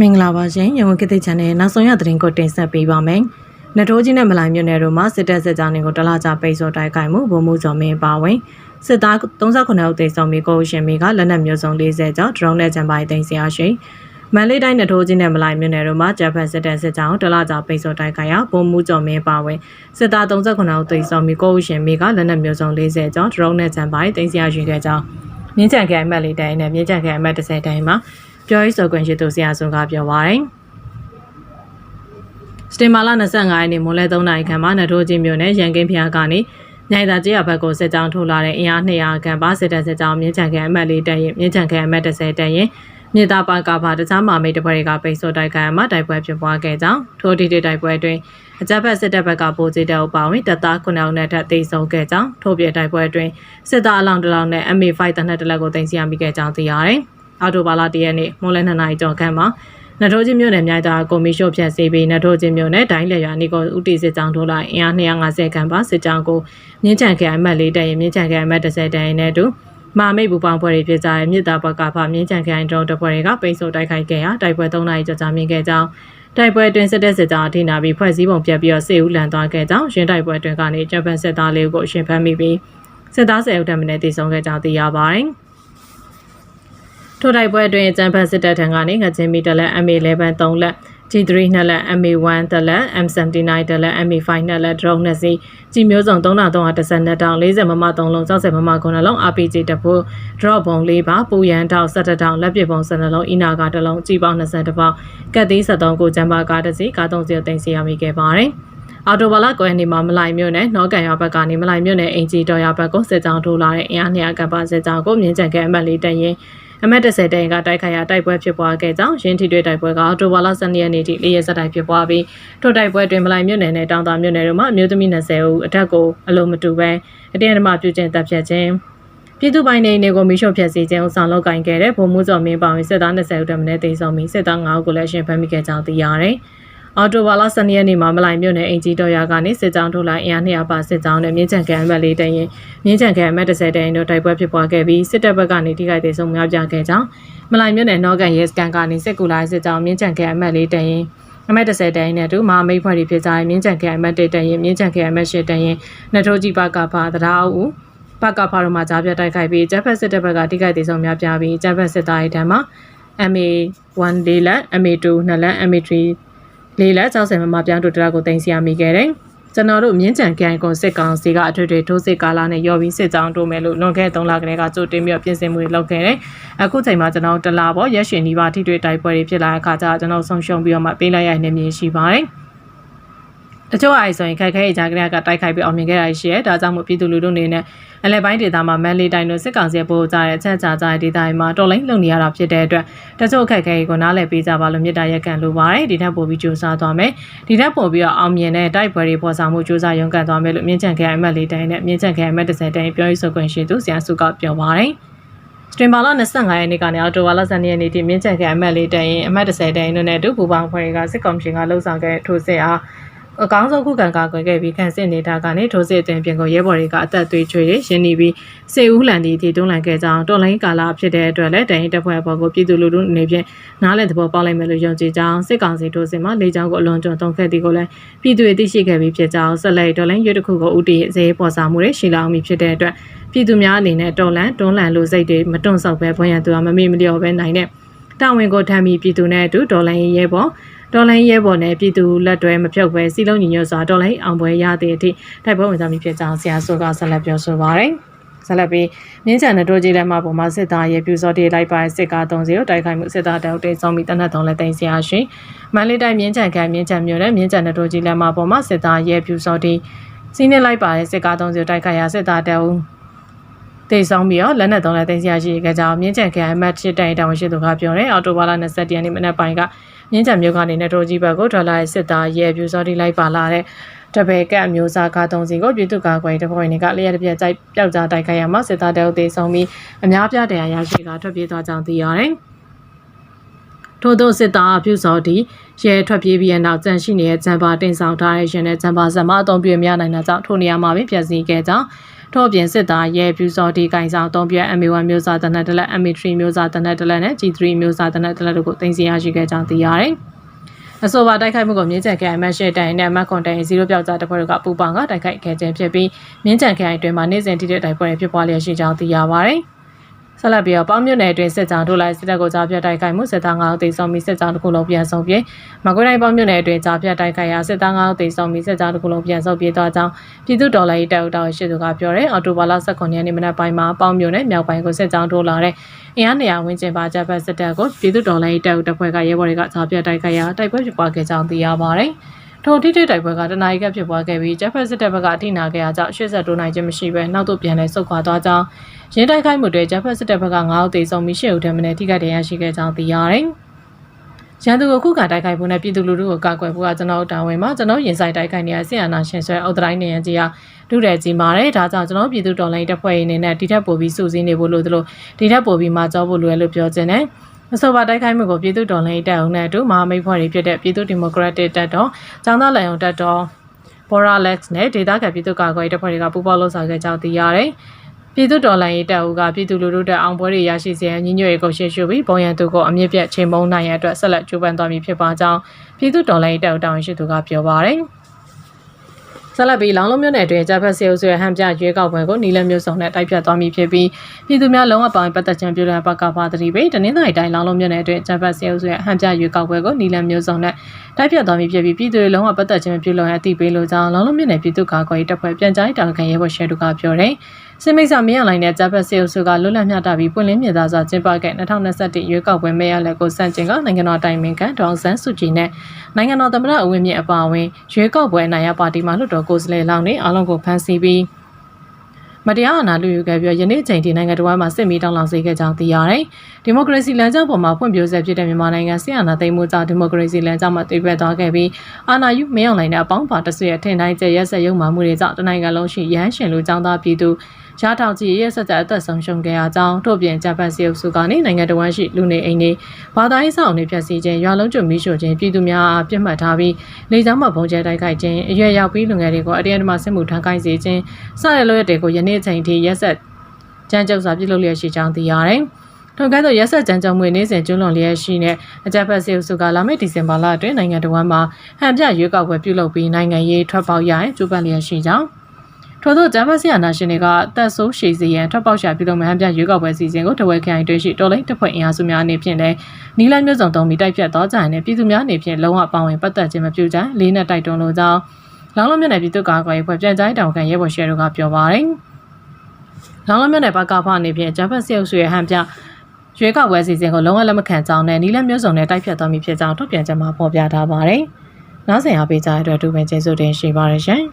မင်္ဂလာပါရှင်ရဝန်ကိတိချန်နယ်နောက်ဆုံးရသတင်းကိုတင်ဆက်ပေးပါမယ်။နထိုးကြီးနဲ့မလိုင်မြို့နယ်တို့မှာစစ်တပ်စစ်ကြောင်းတွေကိုတလားကြပိတ်ဆို့တိုက်ခိုက်မှုဗိုလ်မှူးကျော်မင်းပါဝင်စစ်သား39ဦးသေဆုံးပြီးကိုရှင်မီကလက်နက်မျိုးစုံ40ကျော်ဒရုန်းနဲ့ဂျန်ပိုင်သိမ်းဆရာရှိမန်လေးတိုင်းနထိုးကြီးနဲ့မလိုင်မြို့နယ်တို့မှာဂျပန်စစ်တပ်စစ်ကြောင်းတလားကြပိတ်ဆို့တိုက်ခိုက်ရာဗိုလ်မှူးကျော်မင်းပါဝင်စစ်သား39ဦးသေဆုံးပြီးကိုရှင်မီကလက်နက်မျိုးစုံ40ကျော်ဒရုန်းနဲ့ဂျန်ပိုင်သိမ်းဆရာရှိခဲ့ကြောင်းမြင်းချန်ခိုင်မက်လေးတိုင်းနဲ့မြင်းချန်ခိုင်မက်30တိုင်းမှာ ပြောရေးဆိုခွင့်ရှိသူဆရာဆုံးကပြောပါရယ်စတင်မာလာ25ရက်နေ့မွန်လဲ3နာရီခန့်မှာနထိုးချင်းမြို့နယ်ရန်ကင်းဖျားကနေနိုင်သာကျေးရွာဘက်ကိုစစ်ကြောင်းထိုးလာတဲ့အင်အား200ခန့်ပါစစ်တပ်စစ်ကြောင်းမြင်းချန်ခန့်အမှတ်၄တက်ရင်မြင်းချန်ခန့်အမှတ်30တက်ရင်မြေသားပါကပါတခြားမာမိတ်တပွဲတွေကပိတ်ဆို့တိုက်ခိုင်မှတိုက်ပွဲဖြစ်ပွားခဲ့ကြောင်းထိုးတီတီတိုက်ပွဲအတွင်းအကြမ်းဖက်စစ်တပ်ဘက်ကပိုကြီးတဲ့အပါဝင်တပ်သား9ဦးနဲ့ထပ်သိမ်းဆုံးခဲ့ကြောင်းထိုးပြတိုက်ပွဲအတွင်းစစ်သားအလောင်းတစ်လောင်းနဲ့ MA5 တနက်တစ်လက်ကိုတင်စီရမိခဲ့ကြောင်းသိရတယ်။ အော်တိုဘာလာတရက်နေ့မွန်လဲ2နာရီကျော်ခန့်မှာနထိုးချင်းမြို့နယ်မြိုင်တာကွန်မီရှိုဖြတ်စီပြီးနထိုးချင်းမြို့နယ်ဒိုင်းလက်ရွာနီကိုဦးတီစစ်ကြောင်းထိုးလိုက်အင်အား250ခန့်ပါစစ်ကြောင်းကိုမြင်းချန်ခရိုင်အမှတ်၄တရင်မြင်းချန်ခရိုင်အမှတ်30တရင်နဲ့အတူမာမိတ်ဘူပောင်ပွဲတွေဖြစ်ကြတဲ့မြစ်တာဘက်ကဖမြင်းချန်ခရိုင်တုံးတပွဲတွေကပိတ်ဆို့တိုက်ခိုက်ခဲ့ရာတိုက်ပွဲ၃နာရီကြာကြာမြင့်ခဲ့ကြောင်းတိုက်ပွဲအတွင်းစစ်တပ်စစ်ကြောင်းအထိနာပြီးဖွဲ့စည်းပုံပြတ်ပြီးတော့စစ်ဦးလန်သွားခဲ့ကြောင်းရင်းတိုက်ပွဲအတွင်းကနေဂျပန်စစ်သားလေးကိုအရှင်ဖမ်းမိပြီးစစ်သား၁၀ဦးထပ်မံတည်ဆုံခဲ့ကြောင်းသိရပါတယ်။ ထိုတိုက်ပွဲအတွင်းကျန်ဖတ်စစ်တပ်ထံကနေငချင်းမီတလက် MA11 3လက် G3 နှစ်လက် MA1 တလက် M79 တလက် MA5 နှစ်လက် drone နှစ်စီးကြီးမျိုးစုံ3312တောင်40မမ3လုံး60မမ9လုံး RPG တဖို့ drop ဘုံ၄ပါပူရန်တောက်17တောင်လက်ပစ်ဘုံ12လုံးအီနာက1လုံးကြီးပေါင်း20ပေါင်ကတ်သေး73ကိုကျမ်းပါကားတစ်စီးကား30တင်စီရမိခဲ့ပါတယ်အော်တိုဘာလကွယ်နေမှာမလိုက်မြို့နယ်နော့ကန်ရွာဘက်ကနေမလိုက်မြို့နယ်အင်ဂျီတော်ရွာဘက်ကိုစစ်ကြောင်းထိုးလာတဲ့အင်အား200ကပ်ပါစစ်ကြောင်းကိုမြင်းကြံခဲ့အမှတ်လေးတရင် အမတ်30တိုင်ကတိုက်ခိုက်ရာတိုက်ပွဲဖြစ်ပွားခဲ့ကြောင်းရင်းထိတွေ့တိုက်ပွဲကအော်တိုဘာလ12ရက်နေ့ထိ၄ရက်ဆက်တိုက်ဖြစ်ပွားပြီးထိုတိုက်ပွဲတွင်မလိုက်မြို့နယ်နဲ့တောင်သာမြို့နယ်တို့မှာအမျိုးသမီး20ဦးအထက်ကိုအလုံးမတူပဲအတင်းအဓမ္မပြုကျင့်တပ်ဖြတ်ခြင်းပြည်သူပိုင်းနေနေကိုမီးရှို့ဖျက်ဆီးခြင်းဥဆောင်လုပ်ကင်ခဲ့တဲ့ဗိုလ်မှူးစော်မင်းပောင်စစ်သား20ဦးတမနဲ့တိတ်ဆုံးပြီးစစ်သား9ဦးကိုလည်းရှင်ဖမ်းမိခဲ့ကြောင်းသိရတယ်။ အော်တိုဘာလ12ရက်နေ့မှာမလိုက်မြို့နယ်အင်ဂျီတော်ရာကနေစစ်ကြောင်းထုတ်လိုက်အင်အား200ပါစစ်ကြောင်းနဲ့မြင်းချံကန်အမတ်လေးတရင်မြင်းချံကန်အမတ်30တရင်တို့တိုက်ပွဲဖြစ်ပွားခဲ့ပြီးစစ်တပ်ဘက်ကနေထိခိုက်ဒေဆုံးများပြခဲ့ကြောင်းမလိုက်မြို့နယ်နော့ကန်ရဲစကန်ကနေစစ်ကူလာစစ်ကြောင်းမြင်းချံကန်အမတ်လေးတရင်အမတ်30တရင်နဲ့တူမဟာမိတ်ဖွဲ့တွေဖြစ်ကြတဲ့မြင်းချံကန်အမတ်1တရင်မြင်းချံကန်အမတ်8တရင်နထိုးကြီးပါကဖာတရားအုပ်ပကဖာတို့မှာကြားပြတိုက်ခိုက်ပြီးဂျပန်စစ်တပ်ဘက်ကထိခိုက်ဒေဆုံးများပြပြီးဂျပန်စစ်သားတွေထံမှာ MA1 လေးလက် MA2 နှစ်လက် MA3 လေးလက်60မမပြောင်းတို့တရကိုတင်စီရမိခဲ့တယ်။ကျွန်တော်တို့မြင်းကြံကန်ကွန်စစ်ကောင်စီကအထွေထွေထိုးစစ်ကာလနဲ့ရော်ပြီးစစ်ကြောင်းတိုးမယ်လို့လွန်ခဲ့3လကတည်းကကြိုတင်ပြီးပြင်ဆင်မှုတွေလုပ်ခဲ့တယ်။အခုချိန်မှာကျွန်တော်တလာပေါ်ရက်ရှင်ဒီပါထိတွေ့တိုက်ပွဲတွေဖြစ်လာတဲ့အခါကျကျွန်တော်ဆုံးရှုံးပြီးတော့မှပေးလိုက်ရတဲ့နေမြေရှိပါတယ်။ တချို့အိုင်ဆိုရင်ခိုက်ခဲအကြကရကတိုက်ခိုက်ပြီးအောင်မြင်ခဲ့ရရှိရဲဒါကြောင့်မို့ပြည်သူလူထုအနေနဲ့အလဲပိုင်းဒေသမှာမန်လေးတိုင်းတို့စစ်ကောင်စီပို့ကြတဲ့အချက်ချာကြတဲ့ဒေသတွေမှာတော်လိုင်းလုံနေရတာဖြစ်တဲ့အတွက်တချို့အခက်အခဲကိုနားလည်ပေးကြပါလို့မြစ်တာရက်ကန်လိုပါတယ်ဒီထက်ပိုပြီးစူးစမ်းသွားမယ်ဒီထက်ပိုပြီးတော့အောင်မြင်တဲ့တိုက်ပွဲတွေပေါ်ဆောင်မှုစူးစမ်းရုံးကန်သွားမယ်လို့မြင့်ချန်ခဲအမှတ်လေးတိုင်းနဲ့မြင့်ချန်ခဲအမှတ်30တိုင်းပြောရေးဆိုခွင့်ရှိသူဆရာစုကပြောပါတယ်စတင်ဘာလ25ရက်နေ့ကနေအော်တိုဝါလ12ရက်နေ့ထိမြင့်ချက်ကအမှတ်လေးတိုင်ရင်အမှတ်30တိုင်တို့နဲ့အတူပူပေါင်းဖွဲ့ကစစ်ကောင်ရှင်ကလှုပ်ဆောင်ခဲ့ထိုးစစ်အား အကောင်းဆုံးခုခံကာကွယ်ခဲ့ပြီးခံစစ်နေတာကနေထိုးစစ်အသွင်ပြင်ကိုရဲဘော်တွေကအသက်သွေးချွေရင်းနှီးပြီးစေဦးလန်ဒီတီတွန်းလှန်ခဲ့ကြောင်းတော်လိုင်းကာလာဖြစ်တဲ့အတွက်လည်းတိုင်ရင်တပ်ဖွဲ့ဘော်ကိုပြည်သူလူထုအနေဖြင့်နားလည်သဘောပေါက်လိုက်မယ်လို့ယုံကြည်ကြောင်းစစ်ကောင်စီထိုးစစ်မှာလေကြောင်းကိုအလွန်ကျွံတုံးခဲ့သည်ကိုလည်းပြည်သူတွေသိရှိခဲ့ပြီးဖြစ်ကြောင်းဆက်လက်တော်လိုင်းရွတ်တစ်ခုကိုဥတီအစေပေါ်စာမှုတွေရှိလာအောင်ဖြစ်တဲ့အတွက်ပြည်သူများအနေနဲ့တော်လန်တွန်းလှန်လို့စိတ်တွေမတွန့်ဆောက်ပဲဘွန်ရသူကမမေ့မလျော့ပဲနိုင်တဲ့တာဝန်ကိုထမ်းပြီးပြည်သူနဲ့အတူဒေါ်လာရဲပေါ် ဒေါ်လိုင်းရဲဘော်နဲ့ပြည်သူလက်တွဲမဖြုတ်ပဲစီလုံးညီညွတ်စွာဒေါ်လိုင်းအောင်ပွဲရတဲ့အထိတိုက်ပွဲဝင်စားမိဖြစ်ကြောင်းဆရာဆိုကဆက်လက်ပြောဆိုပါရယ်ဆက်လက်ပြီးမြင်းချန်နဲ့တိုးကြီးလက်မပေါ်မှာစစ်သားရဲပြူစောတေးလိုက်ပါစစ်ကား30တိုက်ခိုက်မှုစစ်သားတောက်တေးဆောင်ပြီးတနက်သုံးလက်သိမ်းဆရာရှင်မန္တလေးတိုင်းမြင်းချန်ခမ်းမြင်းချန်မြို့နယ်မြင်းချန်နဲ့တိုးကြီးလက်မပေါ်မှာစစ်သားရဲပြူစောတေးစီးနေလိုက်ပါတဲ့စစ်ကား30တိုက်ခိုက်ရာစစ်သားတောက် တေဆောင်ပြီးတော့လက်နက်သုံးလက်သိမ်းဆရာရှိခဲ့ကြောင်းမြင်းချန်ခမ်းအမတ်ချစ်တိုင်တာဝန်ရှိသူကပြောတယ်အော်တိုဘာလ20ရက်နေ့မနက်ပိုင်းကမြင်းကြံမျိုးကနေနဲ့တိုကြီးဘက်ကိုထွက်လာတဲ့စစ်သားရဲပြူစောတိလိုက်ပါလာတဲ့တပယ်ကတ်မျိုးစားကားသုံးစီကိုပြည်သူ့ကာကွယ်တပ်ဖွဲ့တွေကလျက်တစ်ပြက်ကြိုက်ပျောက်ကြားတိုက်ခိုက်ရမှာစစ်သားတဲုပ်သေးဆုံးပြီးအများပြတရားရရှိကထွက်ပြေးသွားကြောင်းသိရတယ်။ထို့သောစစ်သားပြူစောတိရဲထွက်ပြေးပြီးတဲ့နောက်ကြန့်ရှိနေတဲ့ဂျမ်ပါတင်ဆောင်ထားတဲ့ရင်နဲ့ဂျမ်ပါဆက်မအုံပြည့်များနိုင်တာကြောင့်ထိုနေရာမှာပင်ပြည့်စည်ခဲ့ကြောင်း ထို့အပြင်စစ်သားရဲဖြူစော်ဒီကင်ဆောင်အုံပြည့် MA1 မျိုးစားတနက်တလက် MA3 မျိုးစားတနက်တလက်နဲ့ G3 မျိုးစားတနက်တလက်တို့ကိုတင်စီရရှိခဲ့ကြောင်းသိရတယ်။အဆိုပါတိုက်ခိုက်မှုကိုမြင်းချန်ခိုင်အမတ်ရှေ့တိုင်နဲ့အမတ်ကွန်တိုင်ဇီရိုပြောက်ကြားတပ်ဖွဲ့တို့ကပူပေါင်းကတိုက်ခိုက်ခဲ့ခြင်းဖြစ်ပြီးမြင်းချန်ခိုင်အတွင်းမှာနေ့စဉ်ထိတဲ့တိုက်ပွဲတွေဖြစ်ပွားလျက်ရှိကြောင်းသိရပါတယ်။ ဆက်လက်ပြီးတော့ပေါင်းမြို့နယ်အတွင်းစစ်ကြောင်းထိုးလိုက်စစ်တပ်ကိုကြားပြတ်တိုက်ခိုက်မှုစစ်သား9ဦးသေဆုံးပြီးစစ်ကြောင်းတစ်ခုလုံးပြန်ဆုံးပြေမကွေးတိုင်းပေါင်းမြို့နယ်အတွင်းကြားပြတ်တိုက်ခိုက်ရာစစ်သား9ဦးသေဆုံးပြီးစစ်ကြောင်းတစ်ခုလုံးပြန်ဆုံးပြေသွားကြောင်းပြည်သူတော်လှန်ရေးတပ်ဦးတော်ရှိသူကပြောတယ်အော်တိုဘာလ18ရက်နေ့မနက်ပိုင်းမှာပေါင်းမြို့နယ်မြောက်ပိုင်းကိုစစ်ကြောင်းထိုးလာတဲ့အင်အားနေရာဝင်းကျင်ပါကြပ်ဖက်စစ်တပ်ကိုပြည်သူတော်လှန်ရေးတပ်ဦးတပ်ဖွဲ့ကရဲဘော်တွေကကြားပြတ်တိုက်ခိုက်ရာတိုက်ပွဲဖြစ်ပွားခဲ့ကြောင်းသိရပါတယ် ထိုထိထိတိုက်ပွဲကတနအီကဖြစ်ပွားခဲ့ပြီးဂျက်ဖက်စစ်တပ်ဘက်ကအထိနာခဲ့ရကြောင်း80တိုးနိုင်ခြင်းမရှိဘဲနောက်သို့ပြန်လဲဆုတ်ခွာသွားကြောင်းရင်းတိုက်ခိုက်မှုတွေဂျက်ဖက်စစ်တပ်ဘက်က9ဦးသေဆုံးပြီး10ဦးထက်မနည်းထိခိုက်ဒဏ်ရာရှိခဲ့ကြောင်းသိရတယ်။ရန်သူကိုခုခံတိုက်ခိုက်ဖို့နဲ့ပြည်သူလူထုကိုကာကွယ်ဖို့ကကျွန်တော်တို့တာဝန်မှာကျွန်တော်ရင်ဆိုင်တိုက်ခိုက်နေတဲ့ဆီယနာရှင်ဆွဲအုတ်တိုင်းနေရန်ကြီးဟာဒုတဲ့ကြီးမာတယ်ဒါကြောင့်ကျွန်တော်ပြည်သူတော်လှန်ရေးတပ်ဖွဲ့ရင်းနေနဲ့ဒီထက်ပိုပြီးစုစည်းနေဖို့လို့တို့ဒီထက်ပိုပြီးမှကြောဖို့လိုရလို့ပြောခြင်းနဲ့ အဆိုပါတိုက်ခိုက်မှုကိုပြည်သူတော်လှန်ရေးတပ်အုပ်နဲ့အတူမဟာမိတ်ဖွဲ့တွေဖြစ်တဲ့ပြည်သူဒီမိုကရက်တစ်တပ်တော်၊ចောင်းသားလန်ယုံတပ်တော် Boralex နဲ့ဒေသခံပြည်သူ့ကာကွယ်ရေးတပ်ဖွဲ့တွေကပူးပေါင်းလှုပ်ဆောင်ခဲ့ကြောင်းသိရတယ်။ပြည်သူတော်လှန်ရေးတပ်ဦးကပြည်သူလူထုတပ်အောင်ပွဲတွေရရှိစေရန်ညီညွတ်ရေးကိုရှေ့ရှုပြီးပုံရန်သူကိုအမြင့်ပြတ်ချိန်မုံနိုင်ရန်အတွက်ဆက်လက်ကြိုးပမ်းသွားမည်ဖြစ်ပါကြောင်းပြည်သူတော်လှန်ရေးတပ်ဦးတာဝန်ရှိသူကပြောပါရယ်။ ဆက်လက်ပြီးလောင်လုံးမြို့နယ်အတွင်းဂျပန်စေအုပ်စုရဲ့ဟန်ပြရွေးကောက်ပွဲကိုနီလန်မျိုးစုံနဲ့တိုက်ဖြတ်သွားမည်ဖြစ်ပြီးပြည်သူများလုံးဝပိုင်းပတ်သက်ခြင်းပြုတဲ့ပကဖာသတိပေးတနင်္သာရီတိုင်းလောင်လုံးမြို့နယ်အတွင်းဂျပန်စေအုပ်စုရဲ့ဟန်ပြရွေးကောက်ပွဲကိုနီလန်မျိုးစုံနဲ့တိုက်ဖြတ်သွားမည်ဖြစ်ပြီးပြည်သူတွေလုံးဝပတ်သက်ခြင်းပြုလုပ်ရန်အသိပေးလိုကြောင်းလောင်လုံးမြို့နယ်ပြည်သူ့ကာကွယ်ရေးတပ်ဖွဲ့ပြန်ကြားရေးတာဝန်ခံရဲဘော်ရှယ်တို့ကပြောတယ်။ စစ်မိတ်ဆာမင်းရလိုင်းနဲ့ဂျပန်စေအုပ်စုကလွတ်လပ်မျှတပြီးပွင့်လင်းမြင်သာစွာကျင်းပခဲ့2021ရွေးကောက်ပွဲမဲရလက်ကိုစန့်ကျင်ကနိုင်ငံတော်တိုင်ပင်ခံဒေါအောင်ဆန်းစုကြည်နဲ့နိုင်ငံတော်သမ္မတဦးဝင်းမြင့်အပါအဝင်ရွေးကောက်ပွဲအနိုင်ရပါတီမှလွှတ်တော်ကိုယ်စားလှယ်လောင်းတွေအားလုံးကိုဖမ်းဆီးပြီးမတရားအာဏာလူယူခဲ့ပြီးယနေ့ချိန်ထိနိုင်ငံတော်မှာစစ်မီးတောင်းလောင်စေခဲ့ကြောင်းသိရတယ်။ဒီမိုကရေစီလမ်းကြောင်းပေါ်မှာဖွံ့ဖြိုးဆဲဖြစ်တဲ့မြန်မာနိုင်ငံဆီယနာသိမ်းမှုကြောင့်ဒီမိုကရေစီလမ်းကြောင်းမှာတည်ပြတ်သွားခဲ့ပြီးအာဏာယူမင်းအောင်လှိုင်တဲ့အပေါင်းပါတဆွေရဲ့ထင်တိုင်းကျရက်ဆက်ရုံမှမှုတွေကြောင့်တနိုင်ငံလုံးရှိရဟန်းရှင်လူចောင်းသားပြည်သူ ရထောင်ကြီးရဲ့ဆက်ဆက်အသက်ဆုံးရှုံးခဲ့ရကြောင်းတို့ပြင်ဂျပန်စီအုပ်စုကနေနိုင်ငံတော်ဝန်ရှိလူနေအိမ်တွေဘာသာရေးဆောင်တွေဖျက်ဆီးခြင်းရွာလုံးကျွမီးရှို့ခြင်းပြည်သူများအားပြစ်မှတ်ထားပြီးလေကြောင်းမှပုံကျဲတိုက်ခိုက်ခြင်းအရွယ်ရောက်ပြီးလူငယ်တွေကိုအတရားဓမ္မစစ်မှုထမ်းကိုင်းစေခြင်းစတဲ့လိုရတဲ့ကိုယနေ့အချိန်ထိရက်ဆက်ကြမ်းကြုတ်စွာပြုလုပ်လျက်ရှိကြောင်းသိရတယ်။ထို့ကဲ့သို့ရက်ဆက်ကြမ်းကြုတ်မှုနေ့စဉ်ကျွလွန်လျက်ရှိတဲ့အကြပ်ဖက်စေအုပ်စုကလာမယ့်ဒီဇင်ဘာလအတွင်းနိုင်ငံတော်မှာဟန်ပြရွေးကောက်ပွဲပြုလုပ်ပြီးနိုင်ငံရေးထွက်ပေါက်ရရင်ကျူပန်လျက်ရှိကြောင်း ထို့သောဂျမတ်ဆီယာနာရှင်တွေကတက်ဆိုးရှည်စီရန်ထွက်ပေါက်ရှာပြုလုပ်မှဟန်ပြရွေးကောက်ပွဲစီစဉ်ကိုတဝဲခိုင်တွင်းရှိတော်လိုင်းတပ်ဖွဲ့အင်အားစုများအနေဖြင့်လည်းနီလန်မျိုးစုံသုံးပြီးတိုက်ဖြတ်တော့ကြရင်ပြည်သူများအနေဖြင့်လုံးဝပါဝင်ပတ်သက်ခြင်းမပြုကြလေးနဲ့တိုက်တွန်းလိုကြောင်းလောင်လုံးမြနယ်ပြည်သူ့ကာကွယ်ရေးဖွဲ့ပြန်ကြားတောင်ခံရဲဘော်ရှယ်တို့ကပြောပါတယ်။လောင်လုံးမြနယ်ဘကဖအနေဖြင့်ဂျပန်ဆီအုပ်စုရဲ့ဟန်ပြရွေးကောက်ပွဲစီစဉ်ကိုလုံးဝလက်မခံကြောင်းနဲ့နီလန်မျိုးစုံနဲ့တိုက်ဖြတ်သွားမည်ဖြစ်ကြောင်းထုတ်ပြန်ချက်မှာဖော်ပြထားပါတယ်။နောက်ဆက်အားပေးကြတဲ့အတွက်အထူးပဲကျေးဇူးတင်ရှိပါရရှင်။